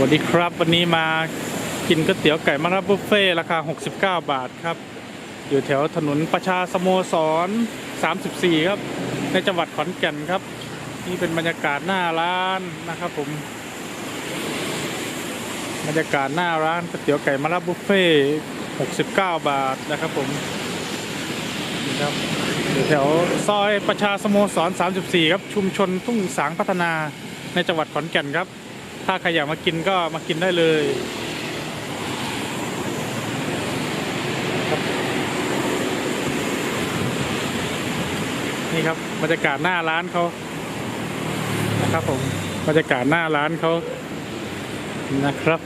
สวัสดีครับวันนี้มากินก๋วยเตี๋ยวไก่มะระบุฟเฟ่ราคา 69 บาทครับ อยู่แถวถนนประชาสโมสร 34 ครับ ในจังหวัดขอนแก่นครับ นี่เป็นบรรยากาศหน้าร้านนะครับผม บรรยากาศหน้าร้านก๋วยเตี๋ยวไก่มะระบุฟเฟ่69 บาทนะครับผมนี่ครับอยู่แถวซอยประชาสโมสร 34 ครับ ชุมชนทุ่งสางพัฒนาในจังหวัดขอนแก่นครับ ถ้าใครอยากมากินก็มากินได้เลยนี่ครับบรรยากาศหน้าร้านเขานะครับผมบรรยากาศหน้าร้านเขานะครับ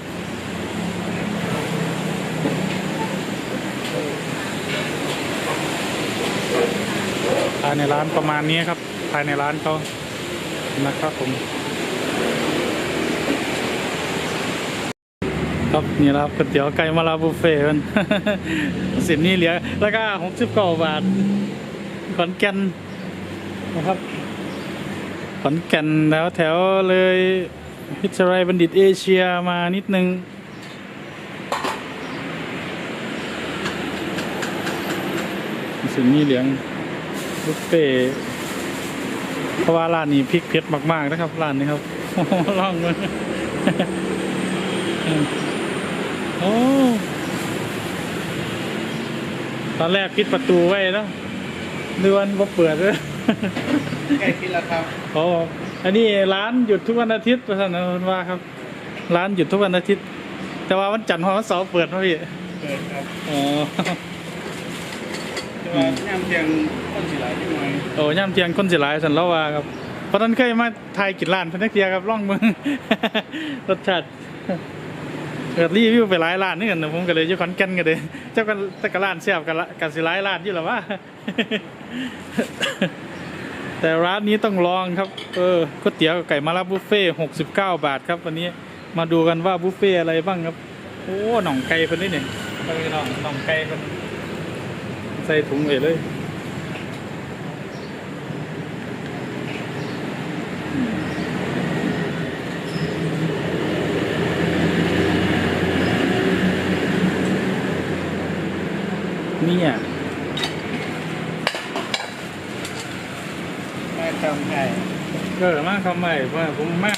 ภายในร้านประมาณนี้ครับ ภายในร้านเขานะครับผม ครับนี่แหละครับก๋วยเตี๋ยวไก่มาลาบุฟเฟ่ต์มันสินนี้เหลือราคาหกสิบเก้าบาทขอนแก่นนะครับขอนแก่นแล้วแถวเลยพิจารบัณฑิตเอเชียมานิดนึงสินนี้เหลืองบุฟเฟ่เพราะว่าร้านนี้พริกเผ็ดมาก ๆ นะครับร้านนี้ครับลองเลย ตอนแรกปิดประตูไว้แล้วเดือนพอเปิดเลยใกล้คิดแล้วครับโอ้อันนี้ร้านหยุดทุกวันอาทิตย์ประธานนนว่าครับ ร้านหยุดทุกวันอาทิตย์ แต่ว่าวันจันทร์วันเสาร์เปิดนะพี่เปิดครับอ๋อแต่ว่าย่ำเพียงต้นสีหลายที่หน่อยโอ้ย่ำเทียงคนสิหลายสันเล่าว่าครับเพราะนั้นเคยมาไทยกินร้านเพันธเกียครับล่องเมืองรสชาติ เกิดรีวิวไปหลายร้านนี่กันนะผมก็เลยอยู่ขอนแก่นกันเลยเจ้ากันต่กร้านเสียบกันละกันสิหลายร้านอยู่หรอวะแต่ร้านนี้ต้องลองครับเออก๋วยเตี๋ยวไก่มะระบุฟเฟ่หกสิบเก้าบาทครับวันนี้มาดูกันว่าบุฟเฟ่อะไรบ้างครับโอ้หน่องไก่คนนี้เนี่ยไปหน่องหน่องไก่คนใส่ถุงเลยเลย เนี่ยแม่ทำให้เกิดมาทำไมว่าผมมา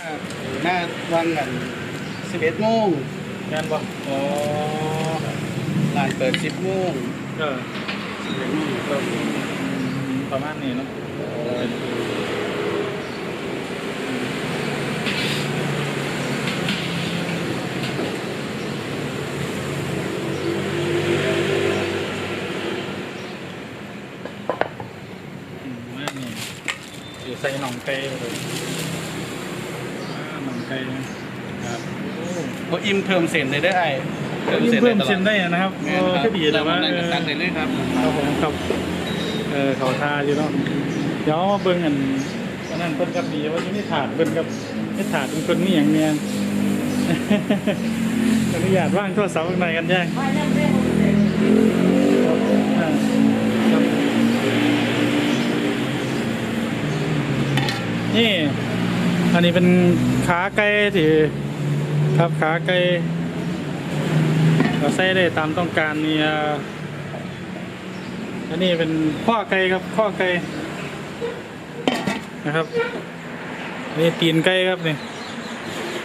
หน้าวันกัน11โมงงานบอกอ๋อร้านเปิด10โมงเออ11โมงก็ประมาณนี้เนาะอืมว่านี่ เดี๋ยวใส่หน่องไก่เลยอ่าหน่องไก่ครับโอ้พออิ่มเพิ่มเส้นเลยได้ไอ้เพิ่มเส้นได้นะครับแม่โอ้นครับก็ดีแต่ว่าเรเอก็อสั่งได้เลยครับครับผมครับเออเขาทาอยู่เนาะเดี๋ยวมาเบิ่งอันอันนั้นเพิ่นกับดีว่าอยู่ในถาดเพิ่นกับในถาดเป็นคนนี่อย่างเนี้ยอนุญาตว่างโทรศัพท์ข้างในกันแย่งอ่าครับ นี่ อันนี้เป็นขาไก่ที่ครับขาไก่เราใส่ได้ตามต้องการนี่อันนี้เป็นข้อไก่ครับข้อไก่นะครับอันนี้ตีนไก่ครับนี่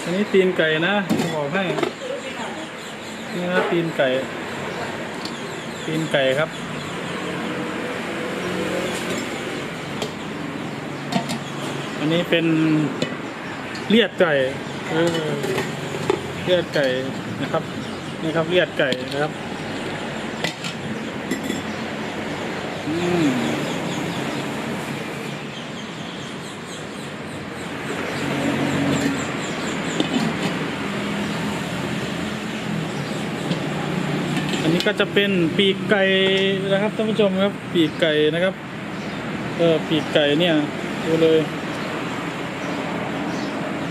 อันนี้ตีนไก่นะบอกให้นี่นะตีนไก่ ตีนไก่ครับ อันนี้เป็นเลียดไก่เออเลียดไก่นะครับ นี่ครับเลียดไก่นะครับอืมอันนี้ก็จะเป็นปีกไก่นะครับท่านผู้ชมครับ ปีกไก่นะครับเออปีกไก่เนี่ยดูเลย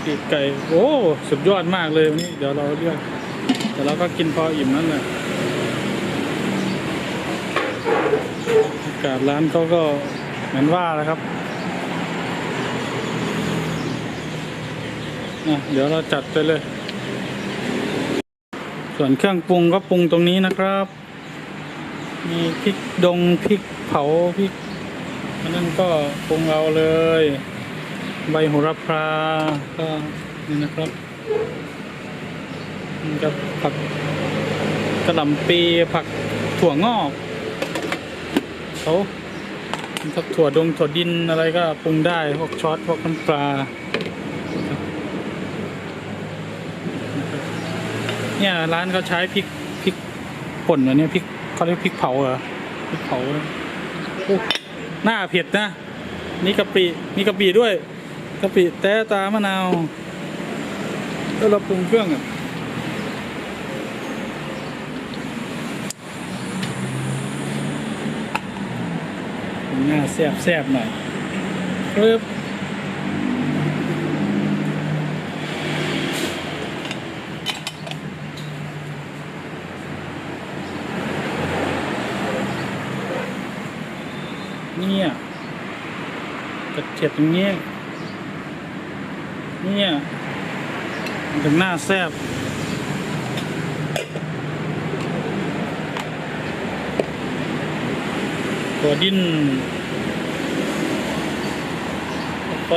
ปีกไก่ โอ้สุดยอดมากเลยวันนี้ เดี๋ยวเราเลือกแต่เราก็กินพออิ่มนั่นแหละอากาศร้านเขาก็เหมือนว่าแล้วครับอะเดี๋ยวเราจัดไปเลย ส่วนเครื่องปรุงก็ปรุงตรงนี้นะครับ มีพริกดงพริกเผาพริกอันนั้นก็ปรุงเอาเลย ใบโหระพาก็นี่นะครับกับผักกระหล่ำปีผักถั่วงอกเขาครับถั่วดงถั่วดินอะไรก็ปรุงได้พวกช็อตพวกน้ำปลาเนี่ยร้านเขาใช้พริกพริกป่นอันนี้พริกเขาเรียกพริกเผาเหรอพริกเผาโอ้หน้าเผ็ดนะนี่กะปิมีกะปิด้วย กะปิแต้ตามะนาวแล้วเราปรุงเครื่องอะหน้าแซ่บแซบหน่อยปึ๊บเนี่ยกระเทียบอย่างเงี้ย เนี่ยถึงหน้าแซบตัวดิ้นไป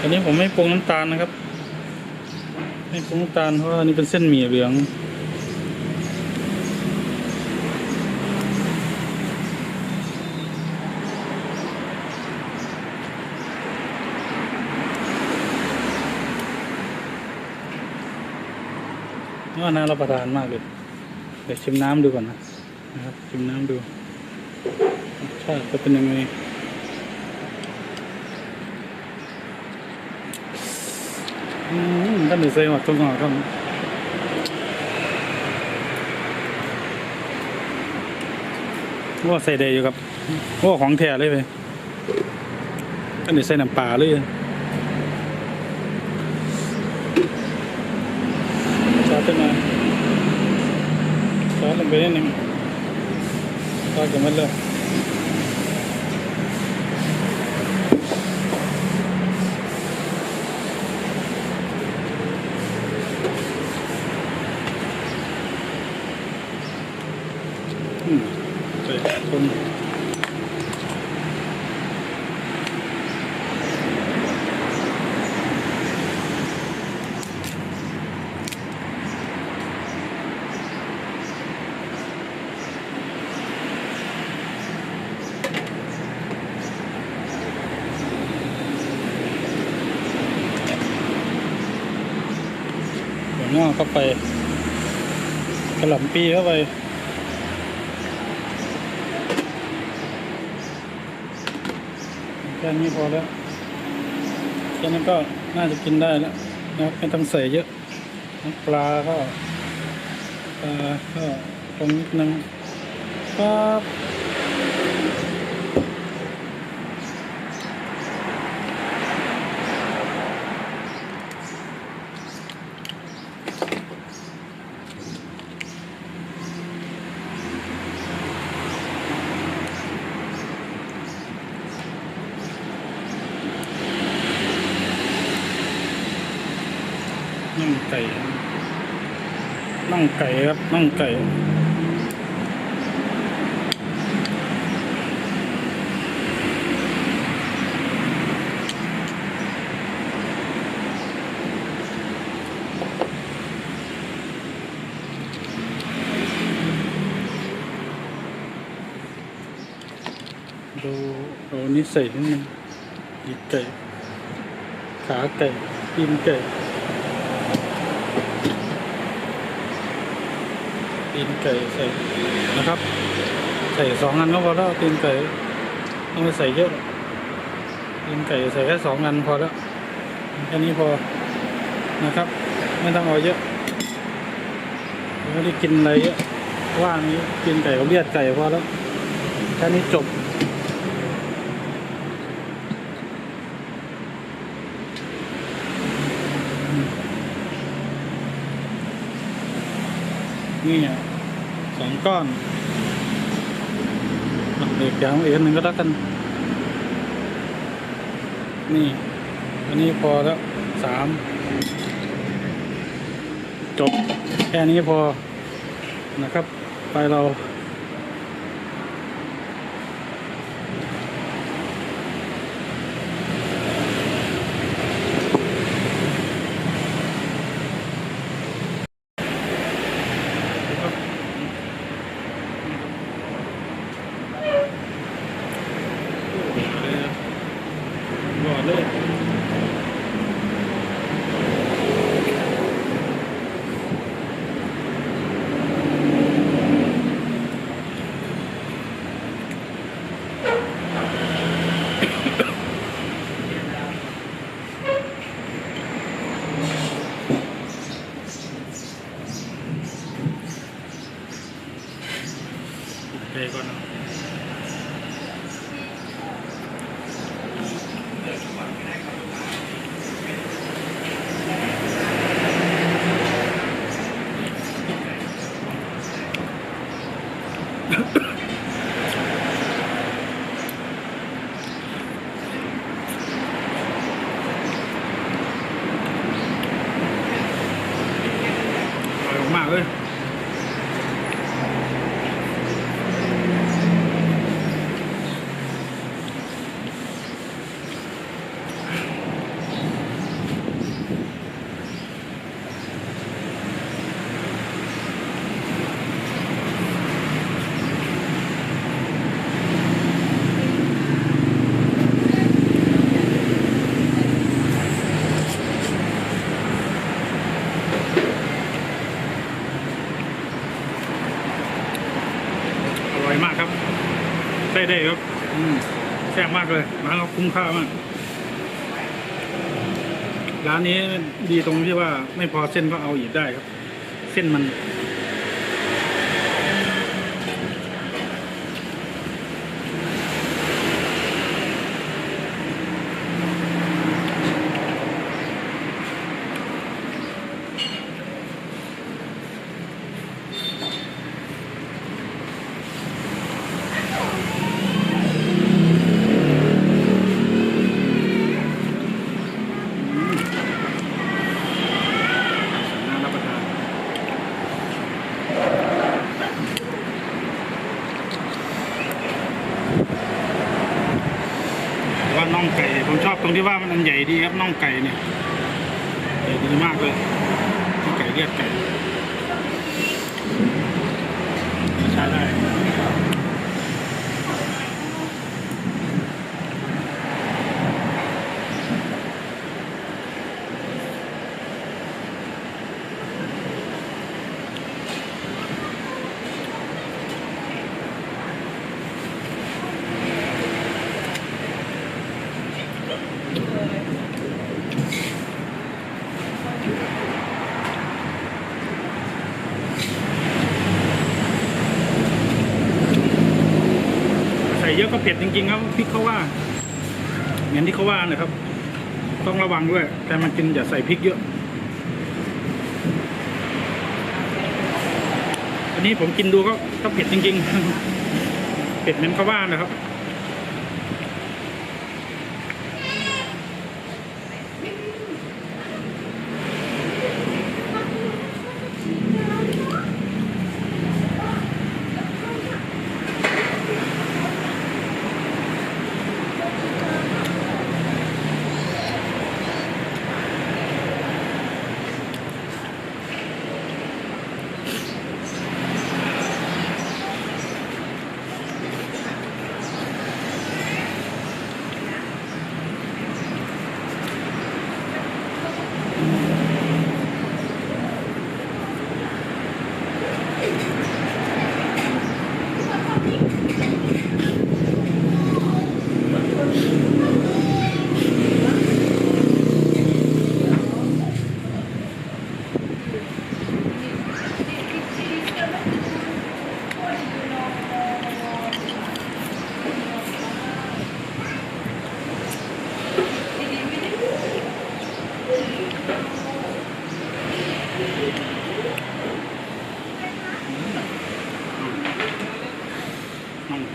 อันนี้ผมไม่ปรุงน้ำตาลนะครับ ไม่ปรุงน้ำตาลเพราะอันนี้เป็นเส้นหมี่เหลือง ว่าน่ารับประทานมากเลย เดี๋ยวชิมน้ำดูก่อนนะนะครับชิมน้ำดูรสชาติจะเป็นยังไงอืมท่านหนึ่งเซนหวัดตรงหัวครับว่าใส่ได้อยู่ครับว่าของแท้เลยไปท่านนึ่งใส่น้ำปลาเลย ซอสขึ้นมา ซอสลงไปนิดนึงซอสกับมันเลยอืมใส่คน หัว งอกเข้าไปกระหล่ำปีเข้าไปแค่นี้พอแล้วแค่นี้ก็น่าจะกินได้แล้วนะครับไม่ต้องใส่เยอะปลาก็ปลาก็ตรงนิดนึงครับน่องไก่ น่องไก่ครับน่องไก่ดูเอานี่ใส่นิดนึงดีไก่ ขาไก่ตีนไก่ ตีนไก่ใส่นะครับ ใส่สองอันก็พอแล้วตีนไก่ต้องไปใส่เยอะตีนไก่ใส่แค่สองอันพอแล้วแค่นี้พอนะครับ ไม่ต้องเอาเยอะไม่ได้กินอะไรเยอะว่างนี้กินไก่กับเลียดไก่พอแล้วแค่นี้จบ นี่สองก้อนเด็กยาวอีกอันหนึ่งก็แล้วกัน นี่ อันนี้พอแล้วสามจบแค่นี้พอนะครับ ไปเรา หยอดเลย เทก่อนนะ อร่อยมากเลย อร่อยมากครับได้ได้ครับอืมแซ่บมากเลยร้านเรา คุ้มค่ามาก ร้านนี้ดีตรงที่ว่าไม่พอเส้นก็เอาอีกได้ครับ เส้นมัน น่ารับประทานแต่ว่าน่องไก่ผมชอบตรงที่ว่ามันอันใหญ่ดี ครับน่องไก่เนี่ยใหญ่ดีมากเลยน่องไก่เลียดไก่ใช้ได้ ใส่ เผ็ดจริงๆครับพริกเขาว่าเหมือนที่เขาว่านะครับ ต้องระวังด้วยแต่มันกินอย่าใส่พริกเยอะ อันนี้ผมกินดูก็ก็เผ็ดจริงๆเผ็ดเหมือนเขาว่านะครับ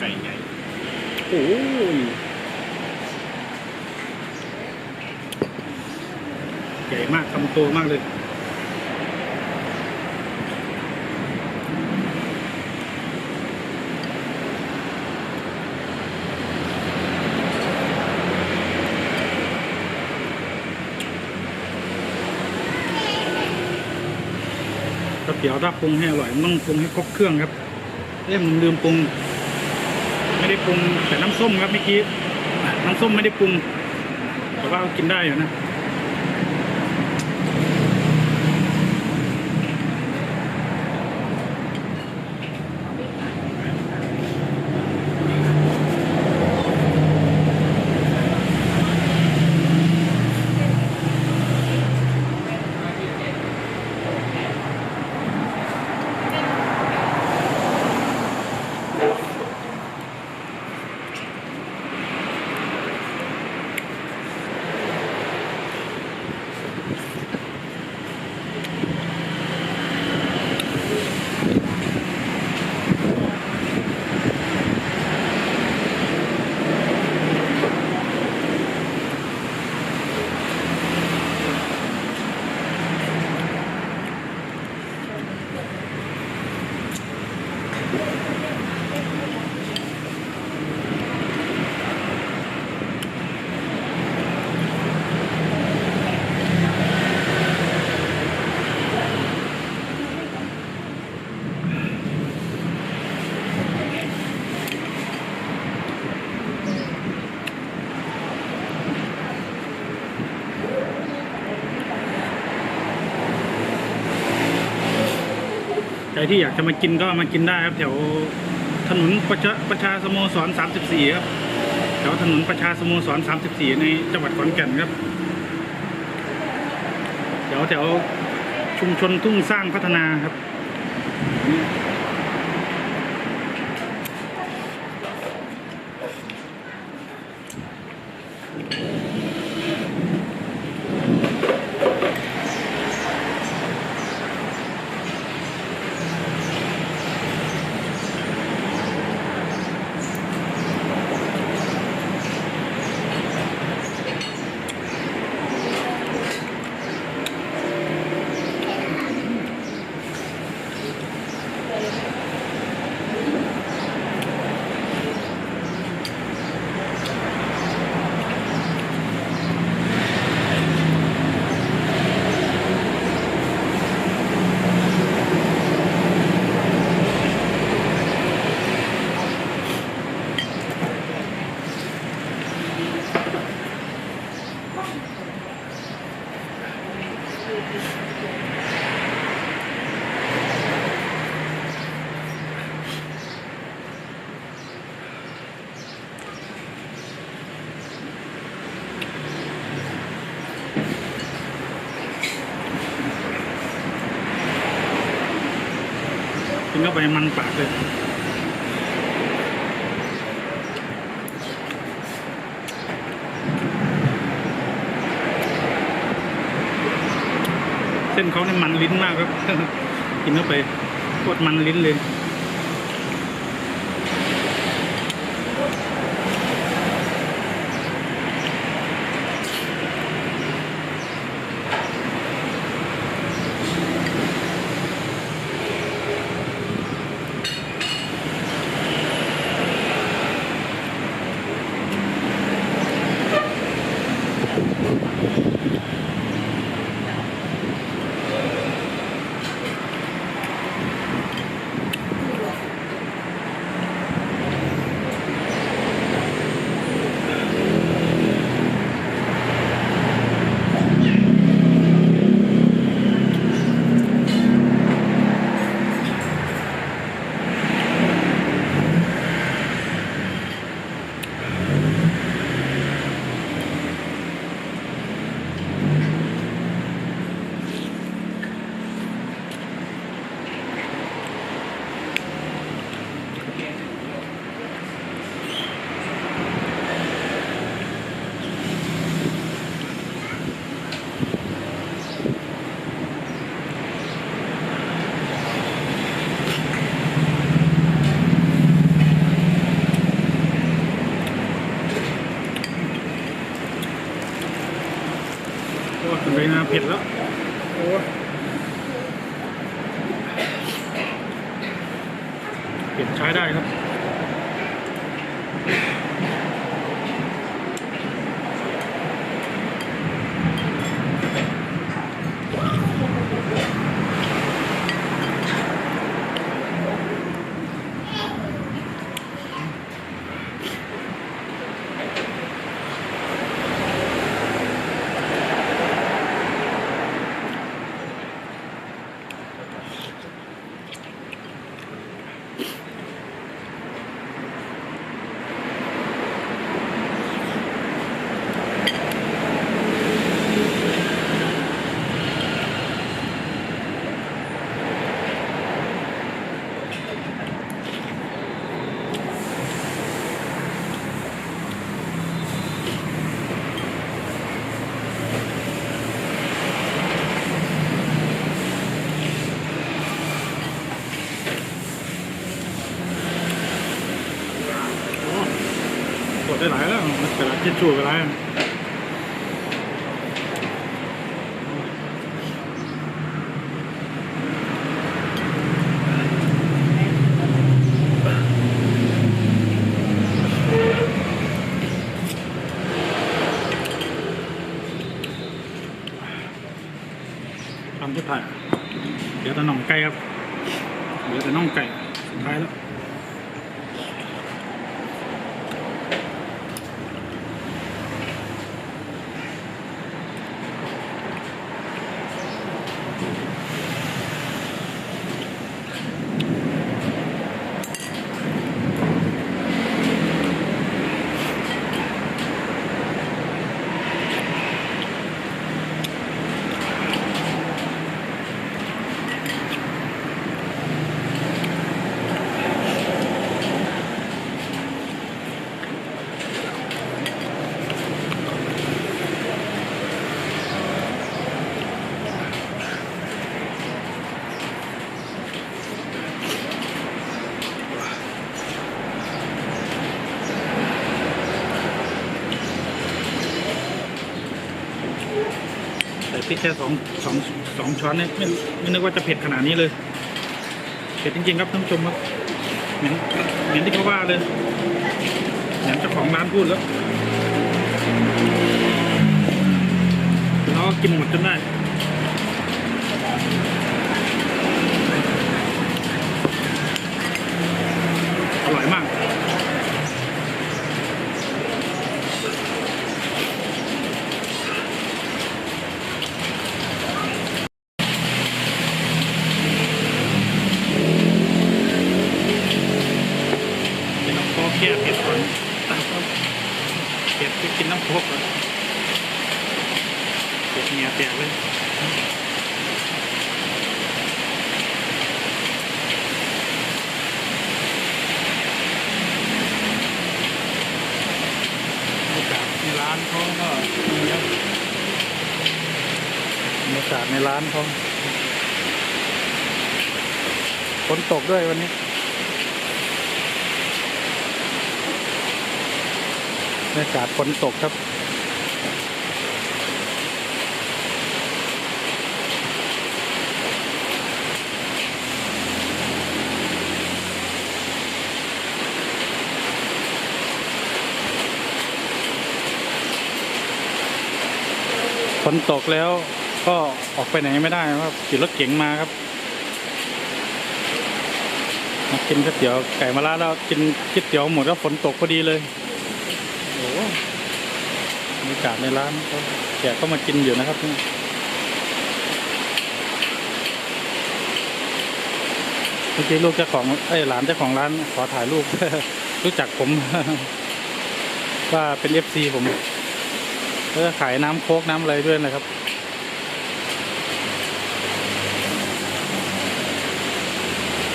น่องไก่ใหญ่โอ้ยใหญ่มากคำโตมากเลยก๋วยเตี๋ยวถ้าปรุงให้อร่อยมันต้องปรุงให้ครบเครื่องครับเอ้ยผมลืมปรุง ไม่ได้ปรุงแต่น้ำส้มครับเมื่อกี้น้ำส้มไม่ได้ปรุงแต่ว่ากินได้อยู่นะ ที่อยากจะมากินก็มากินได้ครับ แถวถนนประชาประชาสโมสร 34 ครับ แถวถนนประชาสโมสร 34 ในจังหวัดขอนแก่นครับ แถวแถวชุมชนทุ่งสร้างพัฒนาครับ ไปมันปากเลยเส้นเขาเนี่ยมันลิ้นมากครับกินเข้าไปโคตรมันลิ้นเลย ได้หลายแล้วมันกระดาษทิชชู่ไปหลายทำทุกถ่ายเดี๋ยวแต่น่องไก่ครับเดี๋ยวแต่น่องไก่สุดท้ายแล้ว ใส่พริกแค่สองสองสองช้อนเนี่ยไม่ไม่นึกว่าจะเผ็ดขนาดนี้เลยเผ็ดจริงๆครับท่านผู้ชมครับเหมือนเหมือนที่เขาว่าเลยเหมือนเจ้าของร้านพูดแล้วเราก็กินหมดจนได้ อร่อยมาก กินน้ำโค้กแก้เผ็ดก่อนเผ็ดก็กินน้ำโค้กก่อนเผ็ดเมียแตกเลยบรรยากาศใน ร้านเขาก็ดีครับบรรยากาศในร้านเขาฝนตกด้วยวันนี้ บรรยากาศฝนตกครับ นตกแล้วก็ออกไปไหนไม่ได้ครับขี่รถเก๋งมาครับมากินก๋วยเตี๋ยวไก่มะระแล้วกินก๋วยเตี๋ยวหมดแล้วฝนตกพอดีเลยโอ้บรรยากาศในร้านแขกก็มากินอยู่นะครับนี่เมื่อกี้ลูกเจ้าของเอ้หลานเจ้าของร้านขอถ่ายรูปรู้จักผมว่าเป็นเอฟซีผม แล้วก็ขายน้ำโคกน้ำอะไรด้วยนะครับ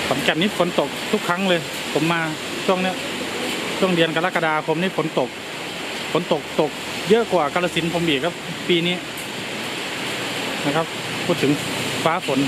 ขอนแก่นนี่ฝนตกทุกครั้งเลย ผมมาช่วงเนี้ยช่วงเดือนกรกฎาคมนี่ฝนตกฝนตกตกเยอะกว่ากาฬสินผมอีกครับ ปีนี้นะครับ พูดถึงฟ้าฝน